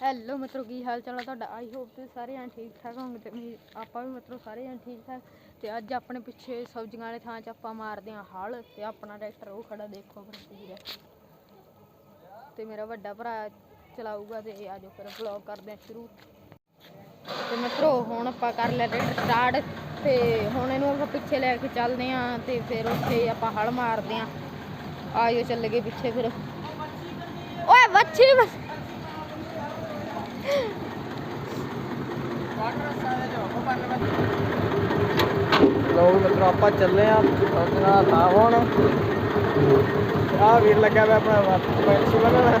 Hello ਮਿੱਤਰੋ, ਕੀ ਹਾਲ ਚਾਲ ਆ ਤੁਹਾਡਾ? ਆਈ ਹੋਪ ਤੁਸੀਂ ਸਾਰੇ ਜਣੇ ਠੀਕ ਠਾਕ ਹੋਵੋਗੇ ਤੇ ਵੀ ਆਪਾਂ ਵੀ ਮਿੱਤਰੋ ਸਾਰੇ ਜਣੇ ਠੀਕ ਠਾਕ। ਤੇ ਅੱਜ ਆਪਣੇ ਪਿੱਛੇ ਸਬਜ਼ੀਆਂ ਵਾਲੇ ਥਾਂ 'ਚ ਆਪਾਂ ਮਾਰਦੇ ਹਾਂ ਹਲ ਤੇ ਆਪਣਾ ਟਰੈਕਟਰ ਉਹ ਖੜਾ ਦੇਖੋ ਫਿਰ ਤੁਸੀਂ ਤੇ ਮੇਰਾ ਵੱਡਾ ਭਰਾ ਚਲਾਊਗਾ ਤੇ ਆਜੋ ਫਿਰ ਵਲੌਗ ਕਰਦੇ ਹਾਂ ਸ਼ੁਰੂ। ਤੇ ਮਿੱਤਰੋ, ਹੁਣ ਆਪਾਂ ਕਰ ਲਿਆ ਟਰੈਕਟਰ ਸਟਾਰਟ ਤੇ ਹੁਣ ਇਹਨੂੰ ਆਪਾਂ ਪਿੱਛੇ ਲੈ ਕੇ ਚੱਲਦੇ ਹਾਂ ਤੇ ਫਿਰ ਉੱਥੇ ਆਪਾਂ ਹਲ ਮਾਰਦੇ ਆਂ ਆਜੋ ਚੱਲ ਗਏ ਪਿੱਛੇ ਫਿਰ। ਓਏ, ਵੱਛੀ ਬਸ ਲੋ ਮਿੱਤਰੋ, ਆਪਾਂ ਚੱਲੇ ਆ ਸੋਚਣਾ ਤਾਂ ਹੁਣ ਆ ਵੀਰ ਲੱਗਾ ਵਾ ਆਪਣਾ ਪੈਂਸੀ ਬਣਾਉਣਾ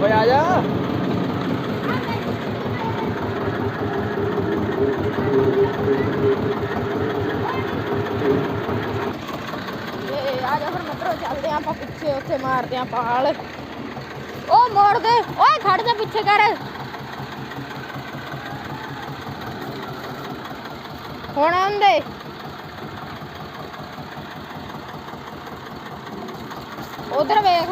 ਓਏ ਆ ਜਾ ਤੇ ਆ ਜਾ ਫਿਰ ਮਿੱਤਰੋ ਚੱਲਦੇ ਆਂ ਆਪਾਂ ਪਿੱਛੇ ਉੱਥੇ ਮਾਰਦੇ ਉਹ ਮੋੜ ਦੇ, ਓਏ ਖੜ ਜਾ ਪਿੱਛੇ ਕਰ। ਹੁਣ ਆਉਂਦੇ। ਉਧਰ ਵੇਖ।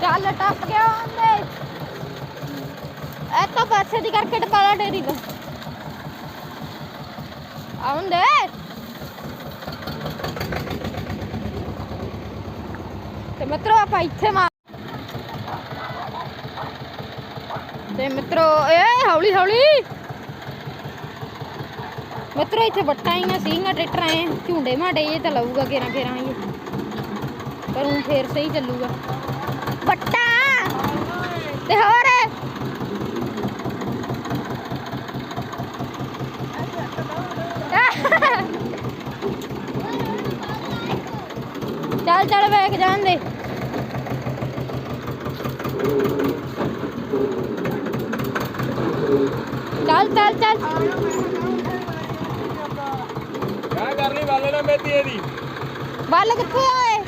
ਚੱਲ ਟੱਪ ਗਿਆ ਆਉਂਦੇ। ਇਹ ਤਾਂ ਪਾਸੇ ਦੀ ਕਰਕੇ ਟਪਾਲਾ ਡੇਰੀ ਤੋਂ। ਆਉਂਦੇ। ਮਿੱਤਰੋ ਆਪਾਂ ਇੱਥੇ ਮਾਰ ਤੇ ਮਿੱਤਰੋ ਏ ਹੌਲੀ ਹੌਲੀ ਮਿੱਤਰੋ ਇੱਥੇ ਵੱਟਾਂ ਹੀ ਸੀਗਾ ਟਰੈਕਟਰ ਆਏ ਝੁੰਡੇ ਮਾਡੇ ਇਹ ਤਾਂ ਲਊਗਾ ਕੇਰਾਂ ਕੇਰਾਂ ਇਹ ਪਰ ਹੁਣ ਫੇਰ ਸਹੀ ਚੱਲੂਗਾ ਵੱਟਾ ਤੇ ਹੋਰ ਚੱਲ ਚੱਲ ਵੇਖ ਜਾਣ ਦੇ ਚੱਲ ਚੱਲ ਚੱਲ ਕਾ ਕਰਨੀ ਵਾਲੇ ਨਾ ਮੇਤੀ ਇਹਦੀ ਬੱਲ ਕਿੱਥੇ ਆਏ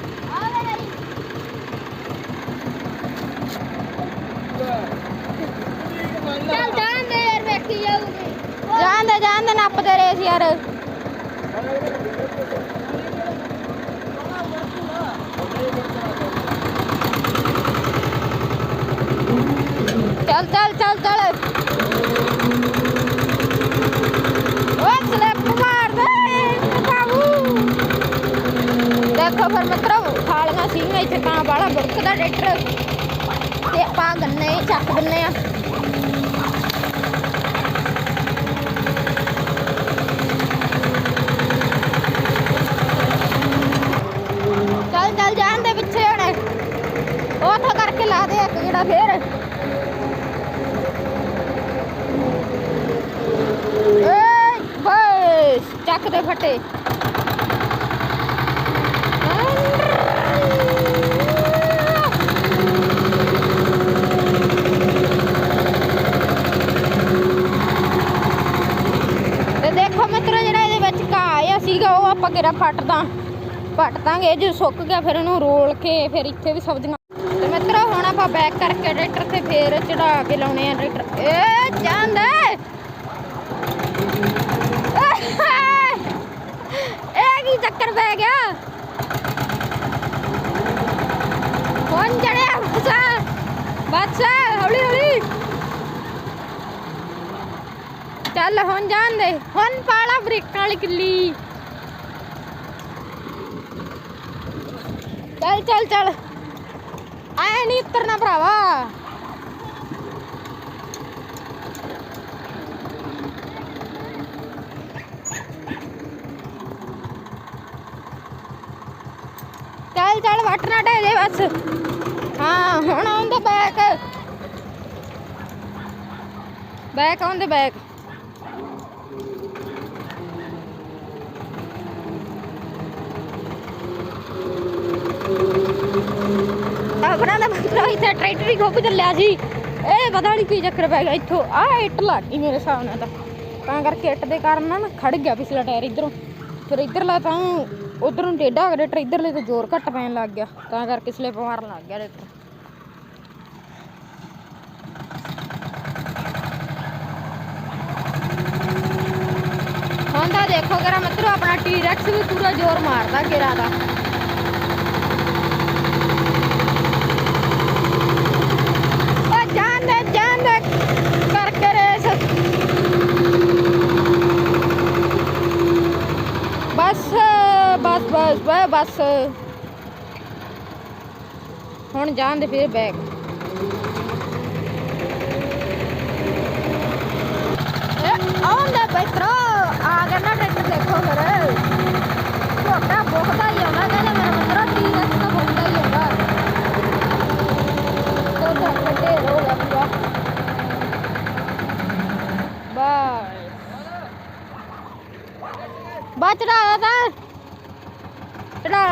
ਚੱਲ ਜਾਣ ਦੇ ਯਾਰ ਵੇਖੀ ਜਾਊਗੀ ਜਾਣ ਦੇ ਜਾਣ ਦੇ ਨੱਪਦੇ ਰਹੇ ਸੀ ਯਾਰ ਚੱਲ ਚੱਲ ਚੱਲ ਚੱਲ। ਓਏ, ਸਲਿੱਪ ਮਾਰ ਦੇ ਬਾਬੂ ਦੇਖੋ ਫਿਰ ਮਿੱਤਰੋ, ਖਾਲੀਆਂ ਸੀਗੀਆਂ ਇੱਥੇ ਤਾਂ ਬਾਲਾ ਬੁੜਕਦਾ ਟਰੈਕਟਰ ਤੇ ਆਪਾਂ ਗੰਨੇ ਚੱਕ ਦਿੰਨੇ ਆ ਚੱਲ ਚੱਲ ਜਾਣ ਦੇ ਪਿੱਛੇ ਹੁਣ ਉਹ ਤਾਂ ਕਰਕੇ ਲਾ ਦੇ ਇੱਕ ਜਿਹੜਾ ਫੇਰ ਏ ਬਸ ਚੱਕ ਦੇ ਫਟੇ ਤੇ ਦੇਖੋ ਮਿੱਤਰੋ ਜਿਹੜਾ ਇਹਦੇ ਵਿੱਚ ਘਾਹ ਆਇਆ ਸੀਗਾ ਉਹ ਆਪਾਂ ਕਿਹੜਾ ਪੱਟਦਾ ਪੱਟ ਜੇ ਸੁੱਕ ਗਿਆ ਫਿਰ ਇਹਨੂੰ ਰੋਲ ਕੇ ਫਿਰ ਇੱਥੇ ਵੀ ਸਬਜ਼ੀਆਂ ਤੇ ਮਿੱਤਰੋ, ਹੁਣ ਆਪਾਂ ਬੈਕ ਕਰਕੇ ਟਰੈਕਟਰ ਤੇ ਫੇਰ ਚੜਾ ਕੇ ਲਾਉਣੇ ਆ ਟਰੈਕਟਰ ਏ ਜਾਂਦਾ ਇਹ ਕੀ ਚੱਕਰ ਪੈ ਗਿਆ? ਹੁਣ ਚੜਿਆ ਬਸਾ ਬਸ ਹੌਲੀ ਹੌਲੀ। ਚੱਲ ਹੁਣ ਜਾਣਦੇ ਹੁਣ ਪਾਲਾ ਬ੍ਰੇਕਾਂ ਵਾਲੀ ਕਿੱਲੀ। ਚੱਲ ਚੱਲ ਚੱਲ। ਆਏ ਨਹੀਂ ਉਤਰਨਾ ਭਰਾਵਾ। ਚੱਲ ਚੱਲ, ਵੱਟ ਨਾ ਢੇ ਦੇ ਬਸ। ਹਾਂ, ਹੁਣ ਆਉਂਦੇ ਬੈਕ। ਬੈਕ ਆਉਂਦੇ ਬੈਕ। ਇੱਥੇ ਟਰੈਕਟਰ ਹੀ ਖੋਪ ਚੱਲਿਆ ਸੀ ਇਹ ਪਤਾ ਨਹੀਂ ਕੀ ਚੱਕਰ ਪੈ ਗਿਆ ਇੱਥੋਂ ਆ ਇੱਟ ਲੱਗੀ ਮੇਰੇ ਹਿਸਾਬ ਨਾਲ ਤਾਂ ਤਾਂ ਕਰਕੇ ਇੱਟ ਦੇ ਕਾਰਨ ਨਾ ਖੜ ਗਿਆ ਪਿਛਲਾ ਟਾਇਰ ਇਧਰੋਂ ਫਿਰ ਇਧਰਲਾ ਤਾਂ ਉਧਰ ਨੂੰ ਟੇਢਾ ਹੋ ਗਿਆ ਟਰ ਇਧਰਲੇ ਤੋਂ ਜ਼ੋਰ ਘੱਟ ਪੈਣ ਲੱਗ ਗਿਆ ਤਾਂ ਕਰਕੇ ਸਲਿੱਪ ਮਾਰਨ ਲੱਗ ਗਿਆ ਟਰੈਕਟਰ ਹੁਣ ਤਾਂ ਦੇਖੋ ਕਰਾ ਮਿੱਤਰੋ ਆਪਣਾ ਟੀ ਰੈਕਸ ਵੀ ਪੂਰਾ ਜ਼ੋਰ ਮਾਰਦਾ ਗੇਰਾ ਦਾ ਬਸ। ਹੁਣ ਜਾਣ ਦੇ ਫਿਰ ਬੈਗ। ਆਉਂਦਾ ਪੈਟਰੋ ਆ ਗਿਆ ਨਾ ਟਰੈਕਟਰ ਦੇਖੋ ਫਿਰ। ਛੋਟਾ ਬੁਖਦਾ ਹੀ ਆਉਂਦਾ, ਕਹਿੰਦਾ ਮੇਰਾ ਮਿੱਤਰਾ ਟੀਰੈਕਸ ਤਾਂ ਬੁਖਦਾ ਹੀ ਆਉਂਦਾ। ਤੋ ਤਾਂ ਕੱਢੇ ਰੋ ਗਿਆ ਬਾਏ ਬਾ ਚੜਾ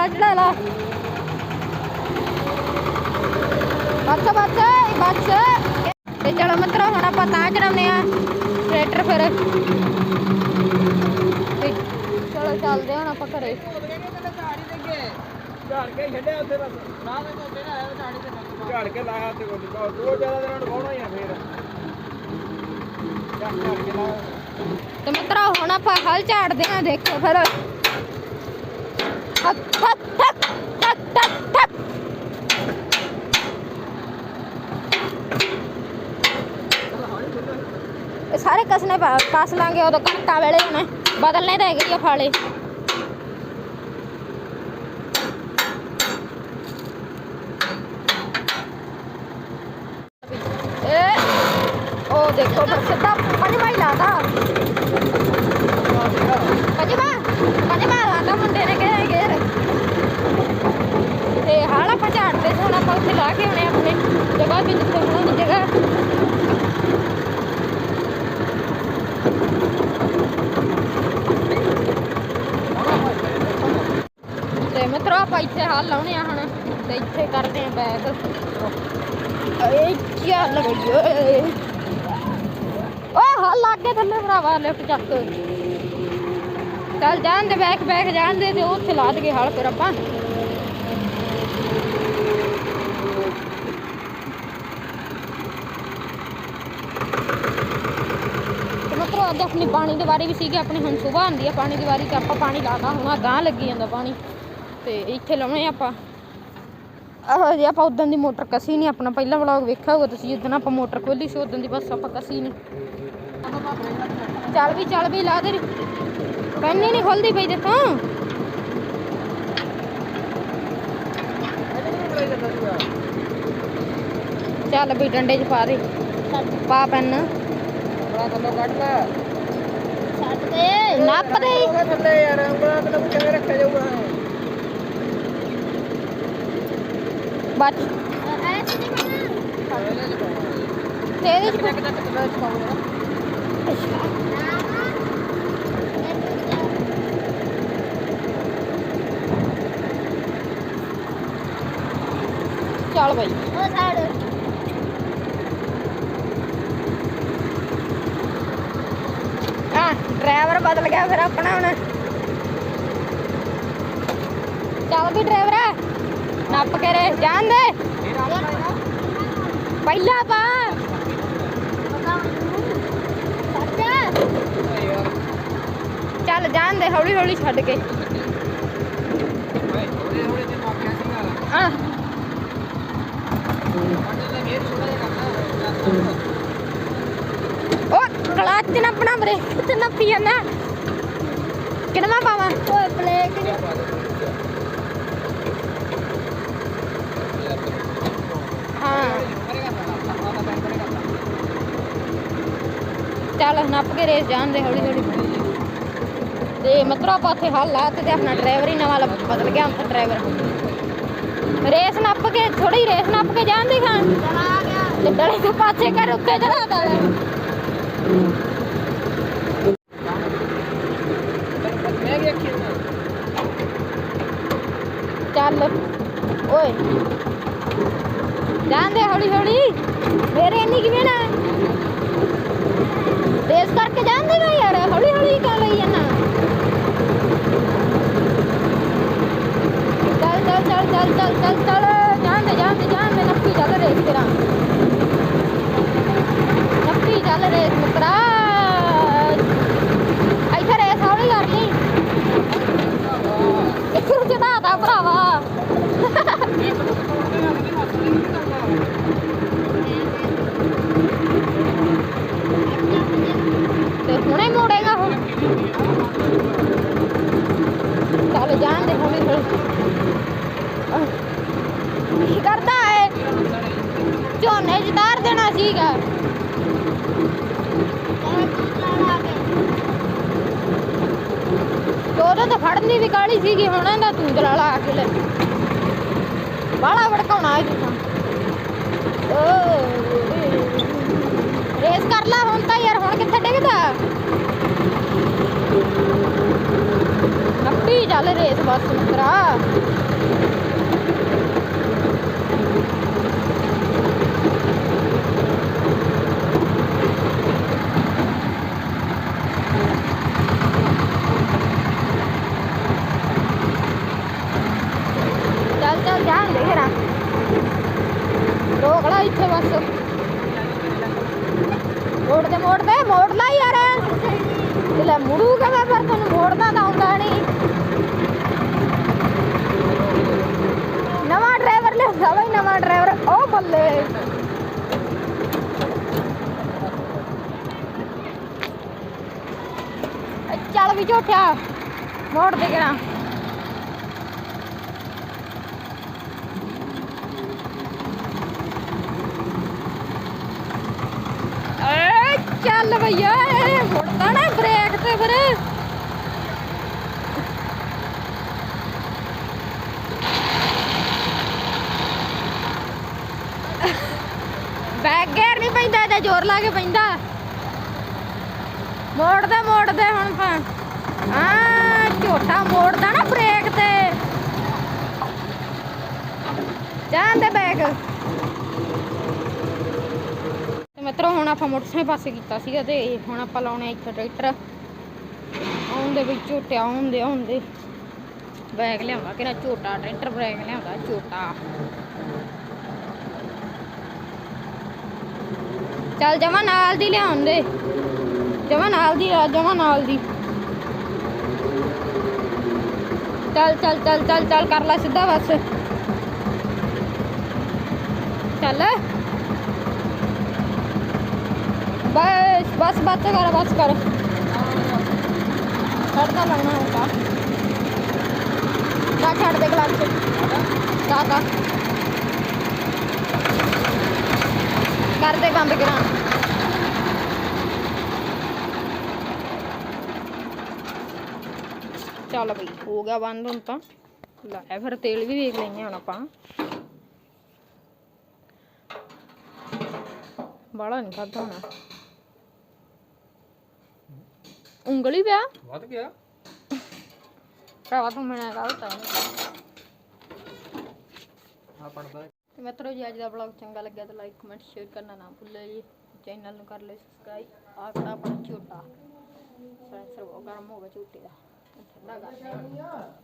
ਚੜਾ ਚੜਾ ਲਾ। ਬੱਸ ਬੱਸ ਬੱਸ। ਤੇ ਚਲੋ ਮਿੱਤਰੋ ਹੁਣ ਆਪਾਂ ਤਾਂ ਚੜਾਉਨੇ ਆ ਟਰੈਕਟਰ ਫਿਰ। ਤੇ ਚਲੋ ਚੱਲਦੇ ਹਾਂ ਹੁਣ ਆਪਾਂ ਘਰੇ। ਝਾੜ ਕੇ ਛੱਡਿਆ ਉੱਥੇ ਬਸ ਨਾ ਮੈਂ ਉੱਤੇ ਨਾ ਆਇਆ ਝਾੜੀ ਤੇ ਝਾੜ ਕੇ ਲਾਇਆ ਤੇ ਕੋਈ ਬਹੁਤ ਜ਼ਿਆਦਾ ਦਿਨਾਂ ਨੂੰ ਵਾਹੁਣਾ ਹੀ ਆ ਫੇਰ ਝਾੜ ਕੇ ਲਾਇਆ ਤੇ ਮਿੱਤਰੋ ਹੁਣ ਆਪਾਂ ਹਲ ਝਾੜਦੇ ਆ ਦੇਖੋ ਫਿਰ। ਠਕ ਠਕ ਠਕ ਠਕ ਠਕ ਠਕ ਇਹ ਸਾਰੇ ਕਸਨੇ ਪਾ- ਕਸ ਲਾਂਗੇ ਉਦੋਂ ਘੰਟਾ ਵੇਲੇ ਹੁਣ ਬਦਲਨੇ ਤਾਂ ਹੈਗੇ ਹੀ ਆ ਫਾਲੇ ਇਹ ਉਹ ਦੇਖੋ ਫਿਰ ਸਿੱਧਾ ਪੰਜਵਾਂ ਹੀ ਲਾਤਾ ਪੰਜਵਾਂ ਪੰਜਵਾਂ ਲਾਤਾ ਮੁੰਡੇ ਨੇ ਕਿਹਾ ਗੇਰ ਤੇ ਹਾਲ ਆਪਾਂ ਝਾੜਦੇ ਸੀ ਹੁਣ ਆਪਾਂ ਉੱਥੇ ਲਾ ਕੇ ਆਉਣੇ ਆ ਆਪਣੀ ਜਗ੍ਹਾ ਤੇ ਜਿੱਥੇ ਬਣਾਉਣੀ ਜਗ੍ਹਾ ਤੇ ਮਿੱਤਰੋ ਆਪਾਂ ਇੱਥੇ ਹਾਲ ਲਾਉਣੇ ਆ ਹੁਣ ਤੇ ਇੱਥੇ ਕਰਦੇ ਆ ਬੈਗ ਏ ਕੀ ਲੱਗ ਓਏ ਓ ਹਾਲ ਲੱਗ ਥੱਲੇ ਭਰਾਵਾ ਲਿਫਟ ਚੱਕ। ਚੱਲ ਜਾਣ ਦੇ ਬੈਕ ਬੈਕ ਜਾਣ ਦੇ ਤੇ ਉੱਥੇ ਲਾ ਦਗੇ ਹਾਲ ਫਿਰ ਆਪਾਂ। ਮਤਲਬ ਅੱਜ ਆਪਣੀ ਪਾਣੀ ਦੀ ਵਾਰੀ ਵੀ ਸੀਗੀ, ਆਪਣੀ ਹੁਣ ਸਵੇਰ ਆਉਂਦੀ ਆ, ਪਾਣੀ ਦੀ ਵਾਰੀ ਤੇ ਆਪਾਂ ਪਾਣੀ ਲਾਦਾ ਹੁਣ ਆ ਗਾਂ ਲੱਗੀ ਜਾਂਦਾ ਪਾਣੀ। ਤੇ ਇੱਥੇ ਲਾਉਣੇ ਆਪਾਂ। ਆਹ ਜੀ ਆਪਾਂ ਉਦੋਂ ਦੀ ਮੋਟਰ ਕਸੀ ਨਹੀਂ ਆਪਣਾ ਪਹਿਲਾ ਵਲੌਗ ਵੇਖਿਆ ਹੋਊਗਾ ਤੁਸੀਂ ਜਿੱਦਣ ਆਪਾਂ ਮੋਟਰ ਖੋਲੀ ਸੀ ਉਦੋਂ ਦੀ ਬਸ ਆਪਾਂ ਕਸੀ ਨਹੀਂ ਚੱਲ ਵੀ ਚੱਲ ਵੀ ਲਾ ਦੇ। ਪੈਨੀ ਨਹੀਂ ਖੁੱਲਦੀ ਪਈ ਦੇਖੋ ਚੱਲ ਵੀ ਡੰਡੇ 'ਚ ਪਾ ਦੇ। ਪਾ ਪੈਨ। ਬੜਾ ਥੱਲੋਂ ਕੱਢ ਲੈ ਛੱਡ ਦੇ। ਨੱਪ ਦੇ। ਉਹਦਾ ਥੱਲੇ ਯਾਰ ਉਂਗਲਾਂ ਤੇ ਕਿਵੇਂ ਰੱਖਿਆ ਜਾਊਗਾ। ਬੱਚ ਤੇ ਇਹਦੇ 'ਚ ਕਿੰਨਾ ਕਿੰਨਾ ਕਿੰਨਾ ਪਾਉਂਗਾ ਚੱਲ ਬਈ ਉਹ ਸਾਈਡ ਹਾਂ ਡਰਾਈਵਰ ਬਦਲ ਕੇ ਰੇ ਜਾਣ ਦੇ ਪਹਿਲਾ ਪਾ ਚੱਲ ਜਾਣ ਦੇ ਹੌਲੀ ਹੌਲੀ ਛੱਡ ਕੇ। ਆ ਉਹ ਕਲੱਚ ਨਾ ਆਪਣਾ ਬ੍ਰੇਕ ਤੇ ਨੱਪੀ ਜਾਂਦਾ? ਕਿੰਨਾ ਪਾਵਾਂ? ਓਏ ਪਲੇਟ ਹਾਂ ਚੱਲ ਨੱਪ ਕੇ ਰੇਸ ਜਾਣ ਹੌਲੀ ਹੌਲੀ। ਤੇ ਮਤਲਬ ਆਪਾਂ ਉੱਥੇ ਹੱਲ ਆ, ਤੇ ਆਪਣਾ ਡਰਾਈਵਰ ਹੀ ਨਵਾਂ ਬਦਲ ਗਿਆ ਹੁਣ ਡਰਾਈਵਰ ਰੇਸ ਨੱਪ ਕੇ ਥੋੜੀ ਰੇਸ ਨੱਪ ਕੇ ਜਾਣਦੇ ਖਾਂ ਚਲਾ ਗਿਆ ਤੇ ਡਲੇ ਤੋਂ ਪਾਸੇ ਕਰ, ਉੱਤੇ ਚੜਾ ਤਾ ਮੈਂ ਕੀ ਅੱਖੀ ਨਾ ਚੱਲ ਓਏ ਜਾਂਦੇ ਹੌਲੀ ਹੌਲੀ ਫੇਰ ਇੰਨੀ ਕਿਵੇਂ ਨਾ ਰੇਸ ਕਰਕੇ ਜਾਂਦੇ ਵਾ ਯਾਰ ਹੌਲੀ ਹੌਲੀ ਕਾ ਲਈ ਜਾਨਾ ਚੱਲ ਚੱਲ ਚੱਲ ਚੱਲ ਚੱਲ ਚੱਲ ਚੱਲ ਜਾਂਦੇ ਜਾਂਦੇ ਜਾਂਦੇ ਨੱਪੀ ਚੱਲ ਰੇਸ ਕਰਾਂ ਨੱਪੀ ਚੱਲ ਰੇਸ ਮਿੱਤਰਾ ਇੱਥੇ ਰੇਸ ਹੌਲੀ ਕਰ ਲਈ ਦੀ ਵੀ ਕਾਲੀ ਸੀਗੀ ਹੁਣ ਇਹਦਾ ਤੂੰ ਦਲਾਲਾ ਆ ਕੇ ਲੈ ਬਾਲਾ ਭੜਕਾਉਣਾ ਹੈ ਤੂੰ ਰੇਸ ਕਰ ਲਾ ਹੁਣ ਤਾਂ ਯਾਰ, ਹੁਣ ਕਿੱਥੇ ਡਿੱਗਦਾ? ਨੱਪੀ ਚੱਲ ਰੇਸ ਬਸ, ਮਿੱਤਰਾ ਚੱਲ ਚੱਲ ਜਾਣ ਦੇ ਘਰਾਂ ਰੋਕ ਲਾ ਇੱਥੇ ਬਸ ਮੋੜ ਦੇ ਮੋੜ ਦੇ ਮੋੜ ਲਾ ਯਾਰ ਤੇ ਲੈ ਮੁੜੂਗਾ ਮੈਂ ਪਰ ਤੈਨੂੰ ਮੋੜਨਾ ਤਾਂ ਆਉਂਦਾ ਨਹੀਂ ਨਵਾਂ ਡਰਾਈਵਰ ਲਿਆਉਂਦਾ ਬਈ ਨਵਾਂ ਡਰਾਈਵਰ ਉਹ ਬੱਲੇ ਅ, ਚੱਲ ਵੀ ਝੋਟਿਆ ਮੋੜ ਦੇ ਕਰਾਂ ਏ, ਚੱਲ ਭਈਆ ਮੁੜਦਾ ਨਾ ਬ੍ਰੇਕ ਤੇ ਫਿਰ। ਬੈਕ ਗੇਅਰ ਨਹੀਂ ਪੈਂਦਾ ਤੇ ਜ਼ੋਰ ਲਾ ਕੇ ਪੈਂਦਾ। ਮੋੜਦੇ ਮੋੜਦੇ ਹੁਣ ਤਾਂ। ਆ ਝੋਟਾ ਮੋੜਦਾ ਨਾ ਬ੍ਰੇਕ ਤੇ। ਜਾਂਦੇ ਬੈਕ ਤੇ ਮਿੱਤਰੋ, ਹੁਣ ਆਪਾਂ ਮੋਟਰਸਾਈਕਲ ਪਾਸੇ ਕੀਤਾ ਸੀਗਾ ਤੇ ਹੁਣ ਆਪਾਂ ਲਾਉਣੇ ਇੱਥੇ ਟਰੈਕਟਰ। ਆਉਂਦੇ ਵਿੱਚ ਝੋਟੇ ਆਉਂਦੇ ਆਉਂਦੇ ਬੈਗ ਲਿਆਉਂਦਾ ਕਿਹੜਾ ਝੋਟਾ, ਟਰੈਕਟਰ ਬੈਗ ਲਿਆਉਂਦਾ ਝੋਟਾ। ਚੱਲ ਜਮਾ ਨਾਲ ਦੀ ਲਿਆਉਂਦੇ ਜਮਾ ਨਾਲ ਦੀ ਆ ਜਮਾ ਨਾਲ ਦੀ। ਚੱਲ ਚੱਲ ਚੱਲ ਚੱਲ ਚੱਲ ਕਰ ਲੈ ਸਿੱਧਾ ਬਸ ਚੱਲ ਬਸ ਬਸ ਬਸ ਕਰ ਬਸ ਕਰ ਛੱਡਦਾ ਲੱਗਣਾ ਹੁੰਦਾ ਦਾ ਛੱਡ ਦੇ ਕਲੱਚ ਦਾ ਦਾ ਕਰ ਦੇ ਬੰਦ ਚੱਲ ਬਈ ਹੋ ਗਿਆ ਬੰਦ ਹੁਣ ਤਾਂ। ਲੈ ਫਿਰ ਤੇਲ ਵੀ ਵੇਖ ਲੈਂਦੇ ਹੁਣ ਆਪਾਂ। ਬਾਲਾ ਨਹੀਂ ਖਾਦਾ ਹੋਣਾ। ਉਂਗਲੀ ਪਿਆ? ਵੱਧ ਗਿਆ। ਭਰਾਵਾ ਤੂੰ ਮੈਨੂੰ ਗਲਤ ਆ ਪੜਦਾ ਤੇ ਮਿੱਤਰੋ ਜੀ ਅੱਜ ਦਾ ਬਲੌਗ ਚੰਗਾ ਲੱਗਿਆ ਤਾਂ ਲਾਈਕ ਕਮੈਂਟ ਸ਼ੇਅਰ ਕਰਨਾ ਨਾ ਭੁੱਲਿਓ ਜੀ। ਚੈਨਲ ਨੂੰ ਕਰ ਲਿਓ ਸਬਸਕ੍ਰਾਈਬ ਆ ਖੜਾ ਆਪਣਾ ਝੋਟਾ ਸੈਂਸਰ ਗਰਮ ਹੋ ਗਿਆ ਝੋਟੇ ਦਾ। ਠੰਡਾ ਕਰ